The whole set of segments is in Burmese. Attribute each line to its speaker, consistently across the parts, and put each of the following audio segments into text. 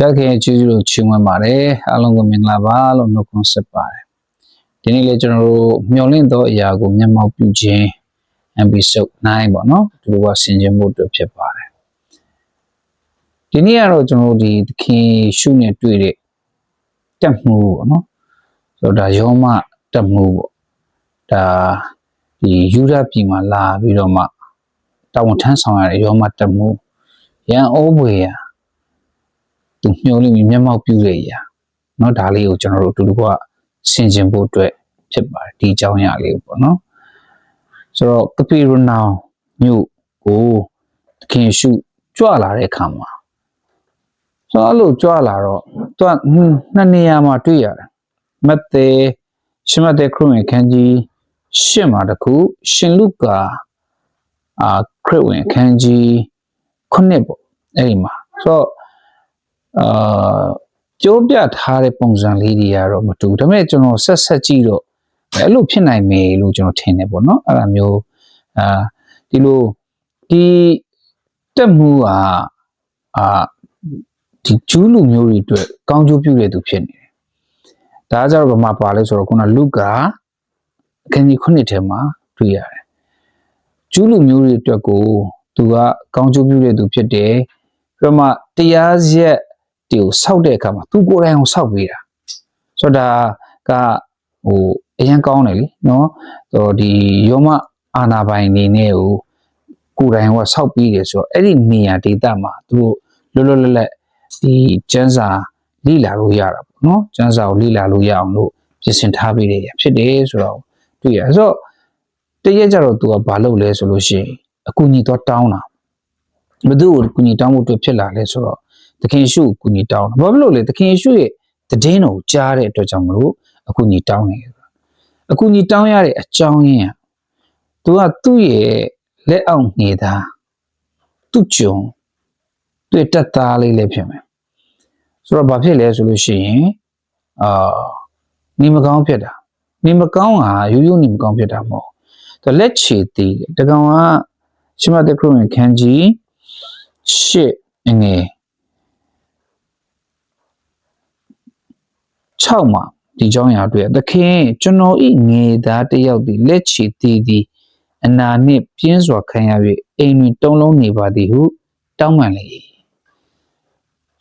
Speaker 1: ဘုရားခင်ရဲ့ကျေးဇူးတော်ချီးမွမ်းပါတယ်အားလုံးကိုမင်္ဂလာပါလို့နှုတ်ခွန်းဆက်ပါတယ်ဒီနေ့လည်းကျွန်တော်တို့မျှော်လင့်သောအရာကိုမျက်မှောက်ပြုခြင်း episode 9ပေါ့နော်ဒီလိုကဆင်ခြင်ဖို့အတွက်ဖြစ်ပါတယ်ဒီနေ့ကတော့ကျွန်တော်တို့ဒီသခင်ရှုနဲ့တွေ့တဲ့တက်မှုပေါ့နော်ဆိုတော့ဒါယောမတက်မှုပေါ့ဒါဒီယူရပြည်မှာလာပြီးတော့မှတာဝန်ထမ်းဆောင်ရတဲ့ယောမတက်မှုရန်အိုးဘွေရာ သူမျှော်လင့်ပြီးမျက်မှောက်ပြုတဲ့အရာเนาะဒါလေးကိုကျွန်တော်တို့အတူတူကဆင်ခြင်ဖို့အတွက်ဖြစ်ပါတယ်ဒီအကြောင်းအရာလေးကိုပေါ့နော်ဆိုတော့ကပီရနောင်မြို့ကိုသခင်ရှုကြွလာတဲ့အခါမှာဆိုတော့အဲ့လိုကြွလာတော့သူကနှစ်နေရာမှာတွေ့ရတယ်မတ်သေရှမတ်သေခရစ်ဝင်ခန်းကြီးရှစ်မှာတခုရှင်လုကာအာခရစ်ဝင်ခန်းကြီးခုနှစ်ပေါ့အဲ့ဒီမှာဆိုတော့ အာကြိုးပြထားတဲ့ပုံစံလေးတွေကတော့မတူဘူးဒါပေမဲ့ကျွန်တော်ဆက်ဆက်ကြည့်တော့အဲ့လိုဖြစ်နိုင်မယ်လို့ကျွန်တော်ထင်တယ်ပေါ့နော်အဲ့ဒါမျိုးအာဒီလိုဒီတက်မှုကအာဒီကျူးလူမျိုးတွေအတွက်ကောင်းကျိုးပြုတဲ့သူဖြစ်နေတယ်ဒါကြတော့ဘာမှပါလဲဆိုတော့ခုနလူကာအခန်းကြီးခုနှစ်ထဲမှာတွေ့ရတယ်ကျူးလူမျိုးတွေအတွက်ကိုသူကကောင်းကျိုးပြုတဲ့သူဖြစ်တယ်ပြီးတော့မှတရားရက် တွေကိုစောက်တဲ့အခါမှာသူကိုယ်တိုင်အောင်စောက်ပေးတာဆိုတော့ဒါကဟိုအရင်ကောင်းတယ်လीနော်ဆိုတော့ဒီယောမအာနာပိုင်နေနဲ့ကိုကိုယ်တိုင်ကစောက်ပြီးတယ်ဆိုတော့အဲ့ဒီနေရာဒေသမှာသူတို့လွတ်လွတ်လပ်လပ်ဒီကျန်းစာလိလာလို့ရတာပေါ့နော်ကျန်းစာကိုလိလာလို့ရအောင်လို့ပြင်ဆင်ထားပေးတယ်ဖြစ်တယ်ဆိုတော့တွေ့ရဆိုတော့တရက်ကြတော့သူကဘာလုပ်လဲဆိုလို့ရှိရင်အကူညီတော့တောင်းတာဘသူ့ကိုအကူညီတောင်းဖို့အတွက်ဖြစ်လာလဲဆိုတော့ သခင်ယေရှုကိုအကူညီတောင်းတာဘာဖြစ်လို့လဲသခင်ယေရှုရဲ့တည်င်းတော်ကိုကြားတဲ့အတွက်ကြောင့်မလို့အကူညီတောင်းနေတယ်အကူညီတောင်းရတဲ့အကြောင်းရင်းကသူကသူ့ရဲ့လက်အောက်နေသားသူ့ကြုံတွေ့တက်သားလေးလည်းဖြစ်မယ်ဆိုတော့ဘာဖြစ်လဲဆိုလို့ရှိရင်အာနေမကောင်းဖြစ်တာနေမကောင်းဟာရိုးရိုးနေမကောင်းဖြစ်တာမဟုတ်သူလက်ချေသေးတယ်တကောင်ကရှမတ်တခရုံခန်းကြီးရှစ်အငယ် 6မှာဒီကြောင်းရာတွေ့သခင်ကျွန်တော်ဤငေသားတယောက်သည်လက်ချေသေးသည်အနာနှင့်ပြင်းစွာခံရ၍အိမ်တွင်တုံးလုံးနေပါသည်ဟုတောင်းပန်လေ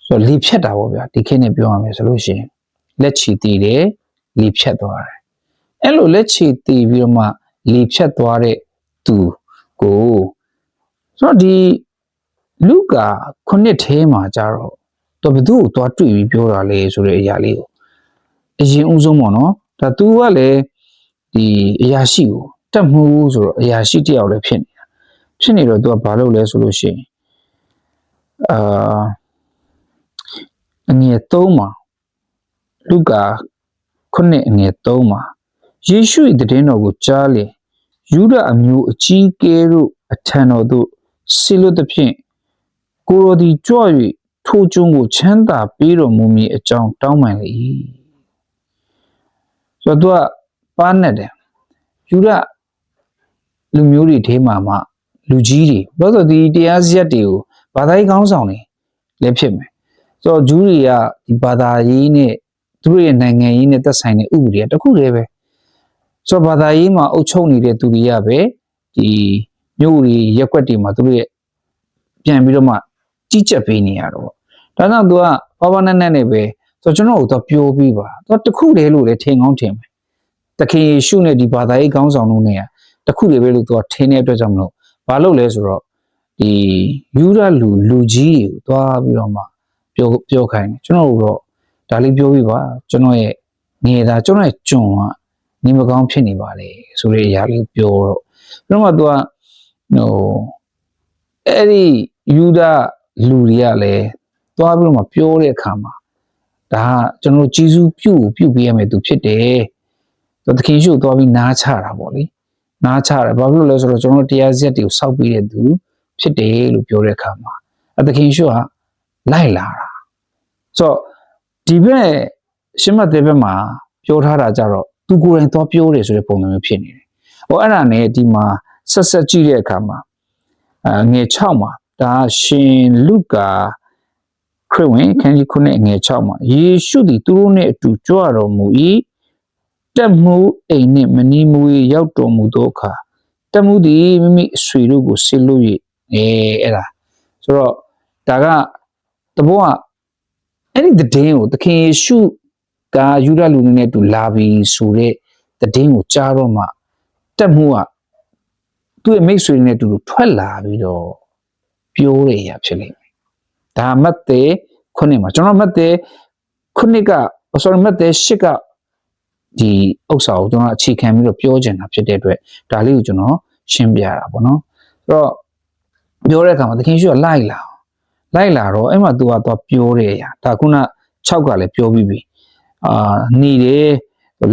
Speaker 1: ဆိုတော့လီဖြတ်တာပေါ့ဗျာဒီခေတ်နဲ့ပြောရမယ်ဆိုလို့ရှိရင်လက်ချီတည်တယ်လီဖြတ်သွားတယ်အဲ့လိုလက်ချီတည်ပြီးတော့မှလီဖြတ်သွားတဲ့သူကိုဆိုတော့ဒီလူကာခုနှစ်ထဲမှာကြတော့တော့ဘသူ့ကိုသွားတွေ့ပြီးပြောတာလေဆိုတဲ့အရာလေးကို အရင်ဦးဆုံးပေါ့နော်ဒါ तू ကလည်းဒီအရာရှိကိုတက်မှုဆိုတော့အရာရှိတယောက်လည်းဖြစ်နေတာဖြစ်နေတော့ तू ကဘာလုပ်လဲဆိုလို့ရှိရင်အာအငယ်3မှာလူကာခုနှစ်အငယ်3မှာယေရှု၏တည်င်းတော်ကိုကြားလေယူဒအမျိုးအကြီးကဲတို့အထံတော်သို့ဆီလို့သဖြင့်ကိုရိုဒီကြွ၍ထိုကျွန်းကိုချမ်းသာပေးတော်မူမည်အကြောင်းတောင်းပန်လေ၏ ဆိုတော့သူကပါနဲ့တယ်ယူဒလူမျိုးတွေထဲမှာမှလူကြီးတွေဘာလို့ဒီတရားစရက်တွေကိုဘာသာရေးခေါင်းဆောင်တွေလည်းဖြစ်မယ်ဆိုတော့ဂျူးတွေကဒီဘာသာရေးနဲ့သူတို့ရဲ့နိုင်ငံရေးနဲ့သက်ဆိုင်တဲ့ဥပဒေကတခုတည်းပဲဆိုတော့ဘာသာရေးမှာအုပ်ချုပ်နေတဲ့သူတွေကပဲဒီမြို့တွေရက်ွက်တွေမှာသူတို့ရဲ့ပြန်ပြီးတော့မှကြီးကြပ်ပေးနေရတော့ဒါကြောင့်သူကဘာဘာနဲ့နဲ့နဲ့ပဲ ဆိုတော့ကျွန်တော်တို့ပြောပြီးပါသူတခုတည်းလို့လည်းထင်ကောင်းထင်မယ်တခင်ယေရှုနဲ့ဒီဘာသာရေးခေါင်းဆောင်တို့နဲ့တခုတည်းပဲလို့သူကထင်တဲ့အတွက်ကြောင့်မလို့ဘာလို့လဲဆိုတော့ဒီယူရလူလူကြီးကိုသွားပြီးတော့မှပြောပြောခိုင်းတယ်ကျွန်တော်တို့တော့ဒါလေးပြောပြပါကျွန်တော်ရဲ့ငယ်သားကျွန်တော်ရဲ့ကျွန်ကနေမကောင်းဖြစ်နေပါလေဆိုတဲ့အရာလေးပြောတော့ပြီးတော့မှသူကဟိုအဲ့ဒီယူဒလူတွေကလည်းသွားပြီးတော့မှပြောတဲ့အခါမှာ ဒါကကျွန်တော်တို့ဂျေဇုပြုတ်ပြုတ်ပေးရမယ်သူဖြစ်တယ်သူသခင်ရှုသွားပြီးနားချတာပေါ့လေနားချတယ်ဘာဖြစ်လို့လဲဆိုတော့ကျွန်တော်တို့တရားစက်တွေကိုစောက်ပေးတဲ့သူဖြစ်တယ်လို့ပြောတဲ့အခါမှာအသခင်ရှုကလိုက်လာတာဆိုတော့ဒီဘက်ရှင်းမတဲ့ဘက်မှာပြောထားတာကြတော့သူကိုယ်တိုင်သွားပြောတယ်ဆိုတဲ့ပုံစံမျိုးဖြစ်နေတယ်။ဟောအဲ့ဒါနဲ့ဒီမှာဆက်ဆက်ကြည့်တဲ့အခါမှာအငွေ6မှာဒါရှင်လုကာ ခရစ်ဝင်ခန်းကြီးခုနှစ်ငယ်6မှာယေရှုသည်သူတို့နှင့်အတူကြွတော်မူ၏တက်မှုအိမ်နှင့်မနီးမဝေးရောက်တော်မူသောအခါတက်မှုသည်မိမိအဆွေတို့ကိုဆေလို့၍အဲအဲ့ဒါဆိုတော့ဒါကတဘောကအဲ့ဒီတည်င်းကိုသခင်ယေရှုကယူဒလူတွေနဲ့အတူလာပြီဆိုတဲ့တည်င်းကိုကြားတော့မှတက်မှုကသူ့ရဲ့မိတ်ဆွေတွေနဲ့အတူတူထွက်လာပြီးတော့ပြောရရဖြစ်လိမ့်မယ် ဒါမတ်သေးခုနှစ်မှာကျွန်တော်မတ်သေးခုနှစ်က sorry မတ်သေးရှစ်ကဒီဥစ္စာကိုကျွန်တော်အခြေခံပြီးတော့ပြောချင်တာဖြစ်တဲ့အတွက်ဒါလေးကိုကျွန်တော်ရှင်းပြတာပေါ့နော်အဲ့တော့ပြောတဲ့အခါမှာသခင်ယေရှုကလိုက်လာလိုက်လာတော့အဲ့မှာသူကသွားပြောတဲ့အရာဒါခုန6ကလည်းပြောပြီးပြီအာနေတယ်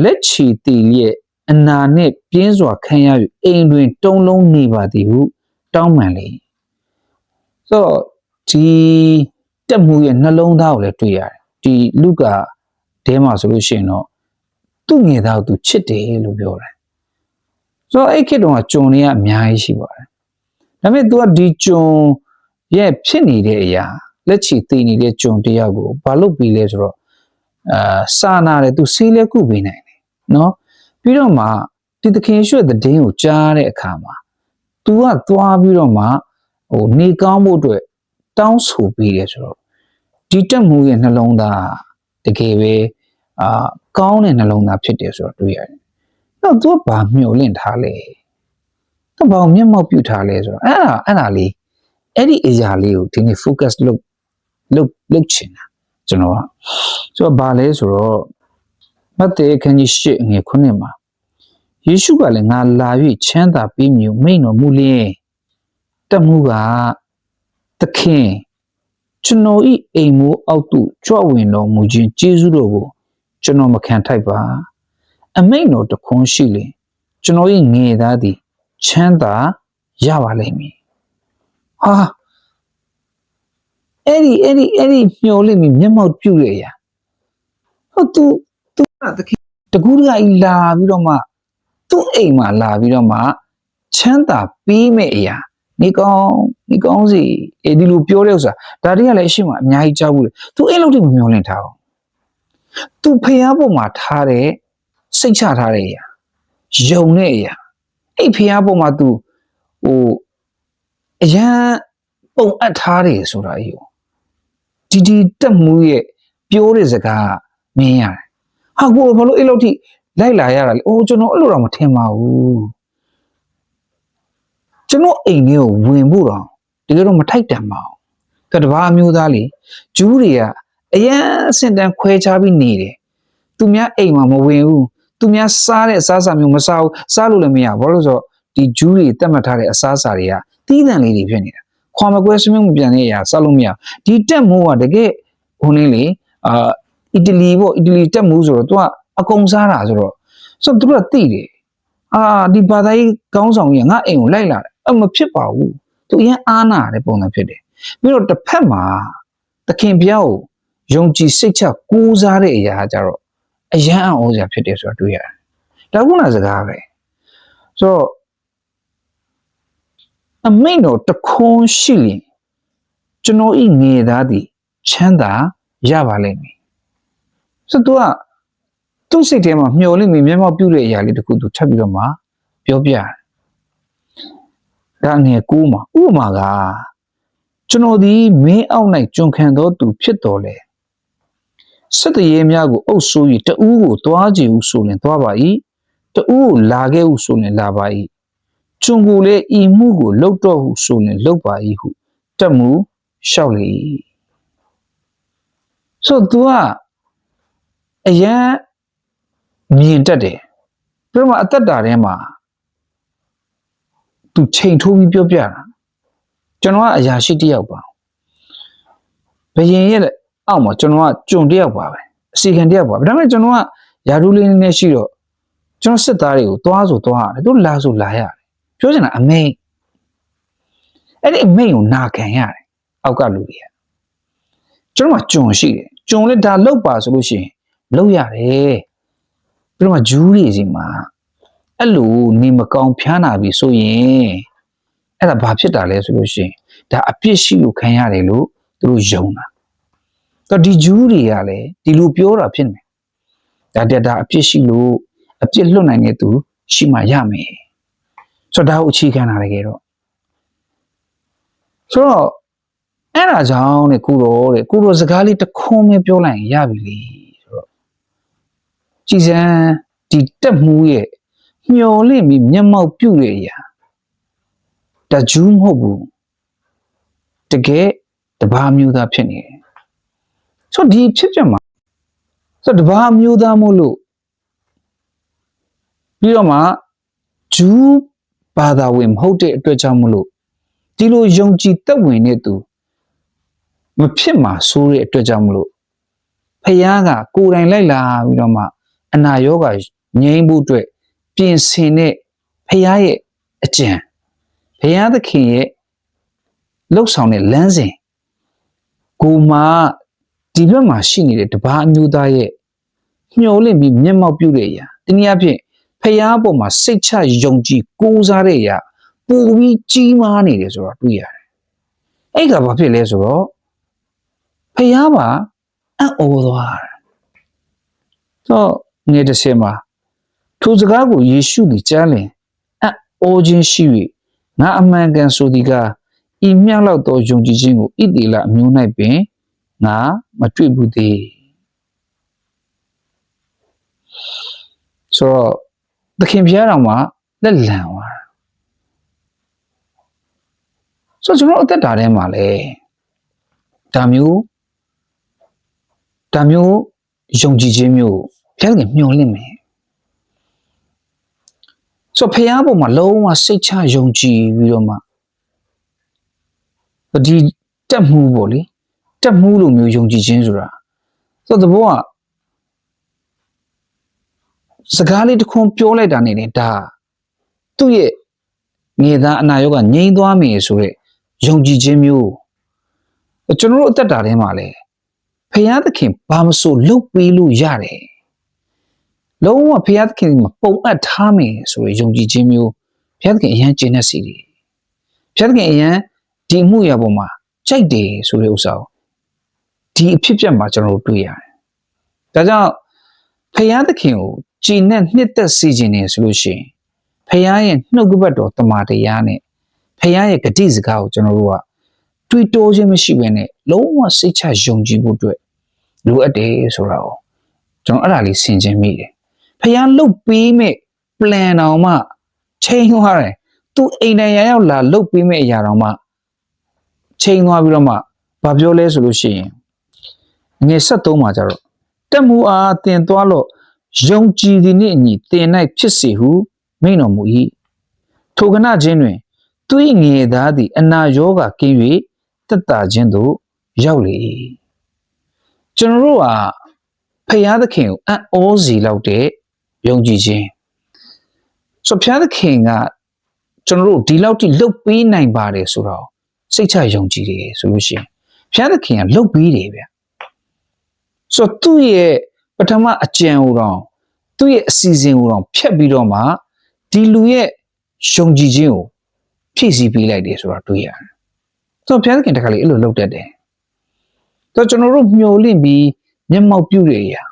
Speaker 1: လက်ချီတီရဲ့အနာနဲ့ပြင်းစွာခံရ၍အိမ်တွင် တုံးလုံးနေပါသည်ဟုတောင်းပန်လေဆိုတော့ ဒီတက်မှုရဲ့နှလုံးသားကိုလည်းတွေ့ရတယ်ဒီလူကတဲမှာဆိုလို့ရှိရင်တော့သူ့ငယ်သားကိုသူချစ်တယ်လို့ပြောတယ်ဆိုတော့အဲ့ခေတ်တုန်းကဂျွန်တွေကအများကြီးရှိပါတယ်ဒါပေမဲ့ तू ကဒီဂျွန်ရဲ့ဖြစ်နေတဲ့အရာလက်ချီတည်နေတဲ့ဂျွန်တယောက်ကိုဘာလုပ်ပြီးလဲဆိုတော့အာစာနာတယ် तू ဆေးလက်ကုပေးနိုင်တယ်နော်ပြီးတော့မှဒီသခင်ရွှေ့တဲ့ဒင်းကိုကြားတဲ့အခါမှာ तू ကသွားပြီးတော့မှဟိုနေကောင်းဖို့အတွက် တောင်းဆိုပြီးတယ်ဆိုတော့ဒီတက်မှုရဲ့နှလုံးသားတကယ်ပဲအာကောင်းတဲ့နှလုံးသားဖြစ်တယ်ဆိုတော့တွေ့ရတယ်။တော့ तू ကဘာမျှော်လင့်ထားလဲ။ तू ဘာကိုမျက်မှောက်ပြုထားလဲဆိုတော့အဲ့ဒါအဲ့ဒါလေးအဲ့ဒီအရာလေးကိုဒီနေ့ focus လုပ်လုပ်လုပ်ချင်တာကျွန်တော်ကဆိုတော့ဘာလဲဆိုတော့မဿဲခန်းကြီး၈ငွေခုနှစ်မှာယေရှုကလည်းငါလာ၍ချမ်းသာပေးမည်ဟုမိန့်တော်မူလျင်တက်မှုက သခင်ကျွန်တော်ဤအိမ်မိုးအောက်သို့ကြွဝင်တော်မူခြင်းကျေးဇူးတော်ကိုကျွန်တော်မခံထိုက်ပါအမိန့်တော်တခွန်းရှိလေကျွန်တော်ဤငယ်သားသည်ချမ်းသာရပါလိမ့်မည်ဟာအဲ့ဒီအဲ့ဒီအဲ့ဒီမျော်လင့်ပြီးမျက်မှောက်ပြုရရဟုတ်သူသူကသခင်တကူးတကကြီးလာပြီးတော့မှသူ့အိမ်မှာလာပြီးတော့မှချမ်းသာပေးမဲ့အရာ နေကောင်းနေကောင်းစီအဲဒီလိုပြောတဲ့ဥစ္စာဒါတွေကလည်းအရှိမအများကြီးကြောက်ဘူးလေသူအဲ့လိုတိမမျောလင့်ထားဘူးသူဖျားပေါ်မှာထားတဲ့စိတ်ချထားတဲ့အရာယုံတဲ့အရာအဲ့ဖျားပေါ်မှာသူဟိုအရန်ပုံအပ်ထားတယ်ဆိုတာကြီးကိုဒီဒီတက်မှုရဲ့ပြောတဲ့စကားမင်းရတယ်ဟာကိုဘာလို့အဲ့လိုထိလိုက်လာရတာလဲအိုးကျွန်တော်အဲ့လိုတော့မထင်ပါဘူး ကျွန်တော်အိမ်ထဲကိုဝင်ဖို့တော့တကယ်တော့မထိုက်တန်ပါဘူးသူတဘာအမျိုးသားလေဂျူးတွေကအရန်အစင်တန်ခွဲခြားပြီးနေတယ်သူများအိမ်မှာမဝင်ဘူးသူများစားတဲ့အစားအစာမျိုးမစားဘူးစားလို့လည်းမရဘူးဘာလို့လဲဆိုတော့ဒီဂျူးတွေတတ်မှတ်ထားတဲ့အစားအစာတွေကတီးတန့်လေးတွေဖြစ်နေတာခွာမကွဲဆွမင်းမပြန်တဲ့အရာစားလို့မရဘူးဒီတက်မိုးကတကယ်ဟိုနေလေအာအီတလီပေါ့အီတလီတက်မိုးဆိုတော့သူကအကုန်စားတာဆိုတော့ဆိုတော့သူတို့ကသိတယ်အာဒီဘာသာရေးကောင်းဆောင်ကြီးကငါအိမ်ကိုလိုက်လာတယ် အဲ့မဖြစ်ပါဘူးသူအရင်အားနာတဲ့ပုံစံဖြစ်တယ်ပြီးတော့တစ်ဖက်မှာသခင်ဘုရားကိုယုံကြည်စိတ်ချကိုးစားတဲ့အရာကြတော့အယံအံ့ဩစရာဖြစ်တယ်ဆိုတာတွေ့ရတယ်ဒါကုနာစကားပဲဆိုတော့အမိန်တော်တခွန်းရှိရင်ကျွန်တော်ဤငေသားသည်ချမ်းသာရပါလိမ့်မည်ဆိုတော့ तू ကသူ့စိတ်ထဲမှာမျော်လင့်ပြီးမျက်မှောက်ပြုတဲ့အရာလေးတခုသူထပ်ပြီးတော့မှပြောပြတယ် ဒါငယ်ကိုးမှာဥပမာကကျွန်တော်ဒီမင်းအောက်၌ကျွန်ခံသောသူဖြစ်တော်လေစစ်တရေများကိုအုပ်ဆိုး၍တဦးကိုသွားကြည့်ဟုဆိုရင်သွားပါ၏တဦးကိုလာခဲ့ဟုဆိုရင်လာပါ၏ကျွန်ကိုလည်းဤမှုကိုလှုပ်တော့ဟုဆိုရင်လှုပ်ပါ၏ဟုတက်မှုလျှောက်လေ၏ဆိုတော့ तू ကအရန်မြင်တတ်တယ်ပြီးတော့မှအသက်တာထဲမှာ သူချိန်ထိုးပြီးပြောပြတာကျွန်တော်ကအရာရှိတစ်ယောက်ပါဘယင်ရဲ့အောက်မှာကျွန်တော်ကကြုံတစ်ယောက်ပါပဲအစီခံတစ်ယောက်ပါဒါပေမဲ့ကျွန်တော်ကယာဒူးလေးနဲ့ရှိတော့ကျွန်တော်စစ်သားတွေကိုသွားဆိုသွားရတယ်သူလာဆိုလာရတယ်ပြောချင်တာအမိန်အဲ့ဒီအမိန်ကိုနာခံရတယ်အောက်ကလူတွေကကျွန်တော်ကကြုံရှိတယ်ကြုံလဲဒါလောက်ပါဆိုလို့ရှိရင်လောက်ရတယ်ပြီးတော့မှဂျူးတွေစီမှာ အဲ့လိုနေမကောင်းဖျားနာပြီဆိုရင်အဲ့ဒါဘာဖြစ်တာလဲဆိုလို့ရှိရင်ဒါအပြစ်ရှိလို့ခံရတယ်လို့သူတို့ယုံတာတော့ဒီဂျူးတွေကလည်းဒီလိုပြောတာဖြစ်နေဒါတက်တာအပြစ်ရှိလို့အပြစ်လွတ်နိုင်တဲ့သူရှိမှရမယ်ဆိုတော့ဒါကိုအခြေခံတာတကယ်တော့ဆိုတော့အဲ့ဒါကြောင့်တဲ့ကုတော်တဲ့ကုတော်စကားလေးတစ်ခွန်းပဲပြောလိုက်ရင်ရပြီလေဆိုတော့ကြည်စံဒီတက်မှုရဲ့ မျော်လင့်ပြီးမျက်မှောက်ပြုတဲ့အရာတဂျူးမဟုတ်ဘူးတကယ်တဘာမျိုးသားဖြစ်နေတယ်ဆိုတော့ဒီဖြစ်ပြမှာဆိုတော့တဘာမျိုးသားမို့လို့ပြီးတော့မှဂျူးဘာသာဝင်မဟုတ်တဲ့အတွက်ကြောင့်မလို့ဒီလိုယုံကြည်သက်ဝင်တဲ့သူမဖြစ်မှာဆိုးတဲ့အတွက်ကြောင့်မလို့ဖယားကကိုယ်တိုင်လိုက်လာပြီးတော့မှအနာရောဂါငြိမ်းဖို့အတွက် ပြင်ဆင်တဲ့ဖယားရဲ့အကြံဖယားသခင်ရဲ့လှုပ်ဆောင်တဲ့လမ်းစဉ်ကိုမှဒီဘက်မှာရှိနေတဲ့တပါးအမျိုးသားရဲ့မျောလင့်ပြီးမျက်မှောက်ပြုတဲ့အရာတနည်းအားဖြင့်ဖယားပေါ်မှာစိတ်ချယုံကြည်ကိုးစားတဲ့အရာပိုပြီးကြီးမားနေတယ်ဆိုတော့တွေ့ရတယ်။အဲ့ကဘာဖြစ်လဲဆိုတော့ဖယားပါအံ့ဩသွားတယ်။တော့ငယ်တစ်ဆယ်မှာ ထိုစကားကိုယေရှုသည်ကြားလင်အံ့ဩခြင်းရှိ၍ငါအမှန်ကန်ဆိုသည်ကဤမြောက်လောက်သောယုံကြည်ခြင်းကိုဣတိလအမျိုး၌ပင်ငါမတွေ့ဘူးသေးဆိုတော့သခင်ဖျားတော်မှာလက်လံသွားတာဆိုတော့ကျွန်တော်အသက်တာထဲမှာလဲဒါမျိုးဒါမျိုးယုံကြည်ခြင်းမျိုးဘုရားခင်မျှော်လင့်မယ် ဆိုတော့ဖခင်ပေါ်မှာလုံးဝစိတ်ချယုံကြည်ပြီးတော့မှဒီတက်မှုပေါ့လေတက်မှုလိုမျိုးယုံကြည်ခြင်းဆိုတာဆိုတော့သဘောကစကားလေးတစ်ခွန်းပြောလိုက်တာနေတယ်ဒါသူ့ရဲ့ငေသားအနာရောဂါငြိမ်းသွားမယ်ဆိုတဲ့ယုံကြည်ခြင်းမျိုးကျွန်တော်တို့အသက်တာထဲမှာလဲဖခင်သခင်ဘာမဆိုလှုပ်ပေးလို့ရတယ် လုံးဝဖခင်သခင်မှာပုံအပ်ထားမယ်ဆိုရယ်ယုံကြည်ခြင်းမျိုးဖခင်သခင်အရန်ကျင့်တဲ့စီတွေဖခင်သခင်အရန်ဒီမှုရပေါ်မှာကြိုက်တယ်ဆိုတဲ့ဥစ္စာကိုဒီအဖြစ်ပြက်မှာကျွန်တော်တို့တွေ့ရတယ်ဒါကြောင့်ဖခင်သခင်ကိုကြည်နဲ့နှစ်သက်စေခြင်းနေဆိုလို့ရှိရင်ဖခင်ရဲ့နှုတ်ကပတ်တော်တမန်တရားနဲ့ဖခင်ရဲ့ဂတိစကားကိုကျွန်တော်တို့ကတွေးတောခြင်းမရှိဘဲနဲ့လုံးဝစိတ်ချယုံကြည်ဖို့အတွက်လိုအပ်တယ်ဆိုတာကိုကျွန်တော်အဲ့ဒါလေးဆင်ခြင်မိတယ် ဖခင်လှုပ်ပေးမဲ့ plan တော်မှချိန်သွားတယ်သူအိမ်တိုင်းရရောက်လာလှုပ်ပေးမဲ့အရာတော်မှချိန်သွားပြီးတော့မှဘာပြောလဲဆိုလို့ရှိရင်ငွေ73မှာကျတော့တက်မှုအားတင်သွားလို့ယုံကြည်သည်နှင့်အညီတင်၌ဖြစ်စေဟုမိန့်တော်မူ၏ထိုကနချင်းတွင် သူ၏ငေသားသည် အနာရောဂါကင်း၍တက်တာခြင်းသို့ရောက်လေ၏ကျွန်တော်တို့ကဖယားသခင်ကိုအံ့ဩစီလောက်တဲ့ ယုံကြည်ခြင်းဆိုဖယားသခင်ကကျွန်တော်တို့ဒီလောက်ထိလှုပ်ပေးနိုင်ပါတယ်ဆိုတော့စိတ်ချယုံကြည်တယ်ဆိုလို့ရှိရင်ဖယားသခင်ကလှုပ်ပေးတယ်ဗျဆိုတော့သူ့ရဲ့ပထမအကြံကိုတော့သူ့ရဲ့အစီအစဉ်ကိုတော့ဖျက်ပြီးတော့မှဒီလူရဲ့ယုံကြည်ခြင်းကိုဖြည့်ဆည်းပေးလိုက်တယ်ဆိုတာတွေ့ရတယ်။ဆိုတော့ဘုရားသခင်တခါလေအဲ့လိုလုပ်တတ်တယ်။ဆိုတော့ကျွန်တော်တို့မျှော်လင့်ပြီးမျက်မှောက်ပြုတဲ့အရာ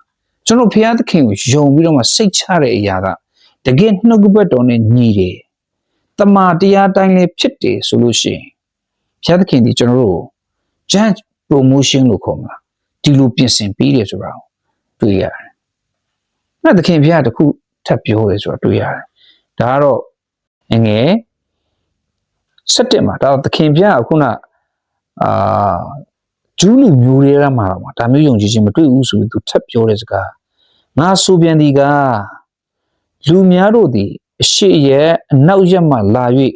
Speaker 1: ကျွန်တော်ဘုရားသခင်ကိုယုံပြီးတော့မှစိတ်ချတဲ့အရာကတကယ်နှုတ်ကပတ်တော်နဲ့ညီတယ်။တမန်တရားတိုင်းလည်းဖြစ်တယ်ဆိုလို့ရှိရင်ဘုရားသခင်ဒီကျွန်တော်တို့ judge promotion လို့ခေါ်မှာဒီလိုပြင်ဆင်ပေးတယ်ဆိုတာကိုတွေ့ရတယ်။အဲ့သခင်ဘုရားတခုထပ်ပြောတယ်ဆိုတာတွေ့ရတယ်။ဒါကတော့ငယ်17မှာဒါသခင်ဘုရားကခုနအာ ဂျူးလူမျိုးတွေကမှာတော့ဒါမျိုးယုံကြည်ခြင်းမတွေ့ဘူးဆိုပြီးသူထပ်ပြောတဲ့စကားငါဆိုပြန်ဒီကလူများတို့သည်အရှိရဲ့အနောက်ရက်မှလာ၍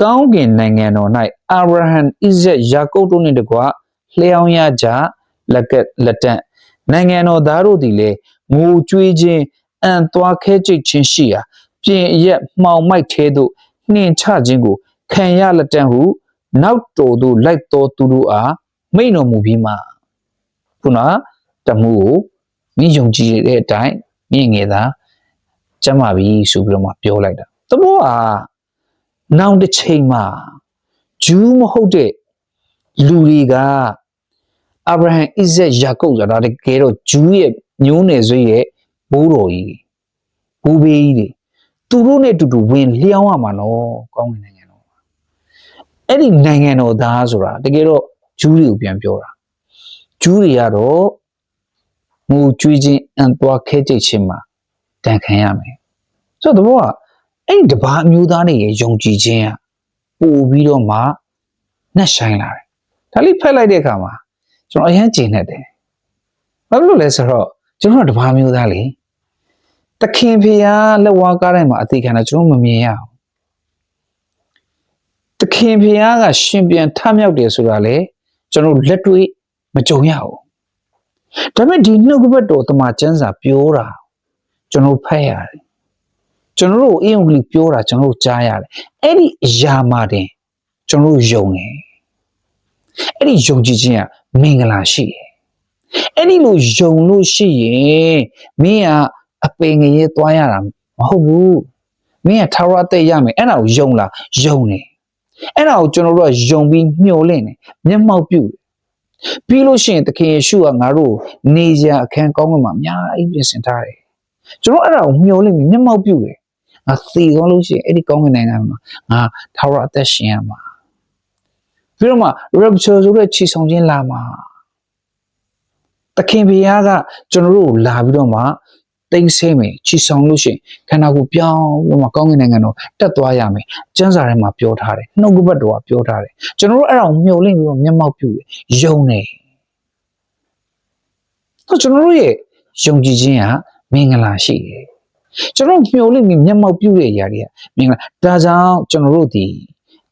Speaker 1: ကောင်းကင်နိုင်ငံတော်၌အာဗြဟံဣဇက်ယာကုပ်တို့နှင့်တကွလျှောင်းရကြလက်ကလက်တန့်နိုင်ငံတော်သားတို့သည်လည်းငိုကြွေးခြင်းအံသွားခဲကြိတ်ခြင်းရှိရာပြင်ရက်မှောင်မိုက်သေးသို့နှင်ချခြင်းကိုခံရလက်တန့်ဟု နောက်တော်သို့လိုက်တော်သူတို့အား မိန်တော်မူပြီးမှခုနတမှုကိုမိယုံကြည်တဲ့အတိုင်းမြင့်ငယ်သာကျမ်းပါပြီဆိုပြီးတော့မှပြောလိုက်တာသဘောကနောင်တစ်ချိန်မှာဂျူးမဟုတ်တဲ့လူတွေကအာဗြဟံဣဇက်ယာကုပ်ဆိုတာတကယ်တော့ဂျူးရဲ့မျိုးနယ်ဆွေရဲ့ဘိုးတော်ကြီးဘိုးဘေးကြီးတွေသူတို့နဲ့အတူတူဝင်လျှောင်းရမှာနော်ကောင်းကင်နိုင်ငံတော်မှာအဲ့ဒီနိုင်ငံတော်သားဆိုတာတကယ်တော့ ဂျူးတွေကိုပြန်ပြောတာဂျူးတွေကတော့ငိုကြွေးခြင်းအံသွားခဲကြိတ်ခြင်းမှာတန်ခံရမယ်ဆိုတော့တဘောကအဲ့ဒီတပါးအမျိုးသားတွေရဲ့ယုံကြည်ခြင်းကပို့ပြီးတော့မှနှက်ဆိုင်လာတယ်ဒါလေးဖက်လိုက်တဲ့အခါမှာကျွန်တော်အရန်ကျင်နေတယ်ဘာလို့လဲဆိုတော့ကျွန်တော်ကတပါးမျိုးသားလေတခင်ဖေဟာလက်ဝါးကားတိုင်းမှာအသေးခံတာကျွန်တော်မမြင်ရအောင်တခင်ဖေဟာကရှင်ပြန်ထမြောက်တယ်ဆိုတာလေ ကျွန်တော်လက်တွေ့မကြုံရဘူးဒါပေမဲ့ဒီနှုတ်ကပတ်တော်တမန်ကျမ်းစာပြောတာကျွန်တော်ဖတ်ရတယ်ကျွန်တော်တို့အင်္ဂလိပ်ပြောတာကျွန်တော်တို့ကြားရတယ်အဲ့ဒီအရာမှတင်ကျွန်တော်တို့ယုံတယ်အဲ့ဒီယုံကြည်ခြင်းကမင်္ဂလာရှိတယ်အဲ့ဒီလိုယုံလို့ရှိရင်မင်းကအပင်ငရဲသွားရတာမဟုတ်ဘူးမင်းကထာဝရအသက်ရမယ်အဲ့ဒါကိုယုံလားယုံတယ် အဲ့ဒါကိုကျွန်တော်တို့ကယုံပြီးမျှော်လင့်တယ်မျက်မှောက်ပြုတယ်ပြီးလို့ရှိရင်သခင်ယေရှုကငါတို့ကိုနေရာအခန်းကောင်းကင်မှာအများကြီးပြင်ဆင်ထားတယ်ကျွန်တော်အဲ့ဒါကိုမျှော်လင့်ပြီးမျက်မှောက်ပြုတယ်ငါသေသွားလို့ရှိရင်အဲ့ဒီကောင်းကင်နိုင်ငံမှာငါထာဝရအသက်ရှင်ရမှာပြီးတော့မှ rapture ဆိုတဲ့ခြေဆောင်ခြင်းလာမှာသခင်ဘုရားကကျွန်တော်တို့ကိုလာပြီးတော့မှ တိမ်ဆဲမယ်ခြေဆောင်လို့ရှိရင်ခန္ဓာကိုယ်ပြောင်းပြီးမှကောင်းကင်နိုင်ငံတော့တက်သွားရမယ်ကျမ်းစာထဲမှာပြောထားတယ်နှုတ်ကပတ်တော်ကပြောထားတယ်ကျွန်တော်တို့အဲ့ဒါကိုမျှော်လင့်ပြီးတော့မျက်မှောက်ပြုတယ်ယုံတယ်ဆိုကျွန်တော်တို့ရဲ့ယုံကြည်ခြင်းကမင်္ဂလာရှိတယ်ကျွန်တော်မျှော်လင့်ပြီးမျက်မှောက်ပြုတဲ့အရာတွေကမင်္ဂလာဒါကြောင့်ကျွန်တော်တို့ဒီ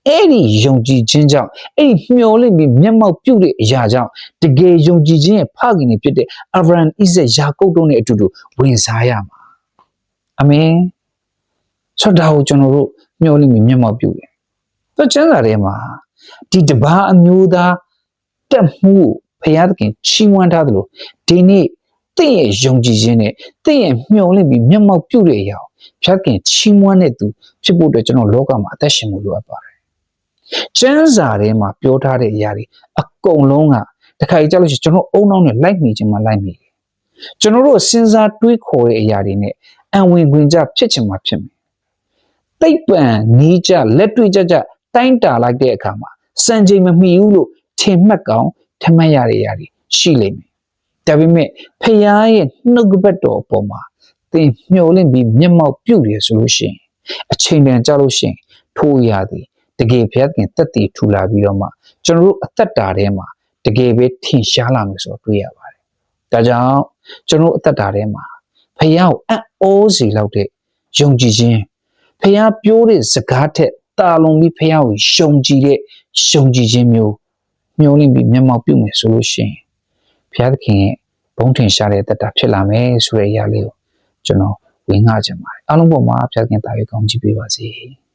Speaker 1: အဲ့ဒီယုံကြည်ခြင်းကြောင့်အဲ့ဒီမျှော်လင့်ပြီးမျက်မှောက်ပြုတဲ့အရာကြောင့်တကယ်ယုံကြည်ခြင်းရဲ့ဖခင်တွေဖြစ်တဲ့အာဗြဟံဣဇက်ယာကုပ်တို့နဲ့အတူတူဝင်စားရမှာအာမင်ဆိုတော့ဒါကိုကျွန်တော်တို့မျှော်လင့်ပြီးမျက်မှောက်ပြုတယ်ဆိုတော့ကျမ်းစာထဲမှာဒီတပါးအမျိုးသားတက်မှုကိုဘုရားသခင်ချီးမွမ်းထားသလိုဒီနေ့တင့်ရဲ့ယုံကြည်ခြင်းနဲ့တင့်ရဲ့မျှော်လင့်ပြီးမျက်မှောက်ပြုတဲ့အရာကိုဘုရားသခင်ချီးမွမ်းတဲ့သူဖြစ်ဖို့အတွက်ကျွန်တော်လောကမှာအသက်ရှင်မှုလိုအပ်ပါတယ် ကျမ်းစာထဲမှာပြောထားတဲ့အရာတွေအကုန်လုံးကတခါကြီးကြောက်လို့ရှိရင်ကျွန်တော်အုံနောက်နဲ့လိုက်မိခြင်းမှလိုက်မိတယ်ကျွန်တော်တို့စဉ်းစားတွေးခေါ်တဲ့အရာတွေနဲ့အံဝင်ခွင်ကြဖြစ်ချင်မှဖြစ်မယ်တိတ်ပံနီးကြလက်တွေ့ကြကြတိုင်းတာလိုက်တဲ့အခါမှာစံချိန်မမီဘူးလို့ထင်မှတ်ကောင်းထင်မှတ်ရတဲ့အရာတွေရှိလိမ့်မယ်ဒါပေမဲ့ဖခင်ရဲ့နှုတ်ကပတ်တော်အပေါ်မှာသင်မျှော်လင့်ပြီးမျက်မှောက်ပြုရဆိုလို့ရှိရင်အချိန်တန်ကြလို့ရှိရင်ထိုးရသည် တကယ်ဘုရားသခင်တက်တည်ထူလာပြီးတော့မှကျွန်တော်တို့အသက်တာထဲမှာတကယ်ပဲထင်ရှားလာမယ်ဆိုတော့တွေ့ရပါတယ်။ဒါကြောင့်ကျွန်တော်တို့အသက်တာထဲမှာဖခင်ကိုအံ့ဩစေလောက်တဲ့ယုံကြည်ခြင်းဖခင်ပြောတဲ့စကားထက်တာလွန်ပြီးဖခင်ကိုယုံကြည်တဲ့ယုံကြည်ခြင်းမျိုးမျှော်လင့်ပြီးမျက်မှောက်ပြုမယ်ဆိုလို့ရှိရင်ဘုရားသခင်ရဲ့ဘုန်းထင်ရှားတဲ့တက်တာဖြစ်လာမယ်ဆိုတဲ့အရာလေးကိုကျွန်တော်ဝင်ငှချင်ပါတယ်အားလုံးပေါ်မှာဘုရားသခင်တာ၍ကောင်းချီးပေးပါစေ။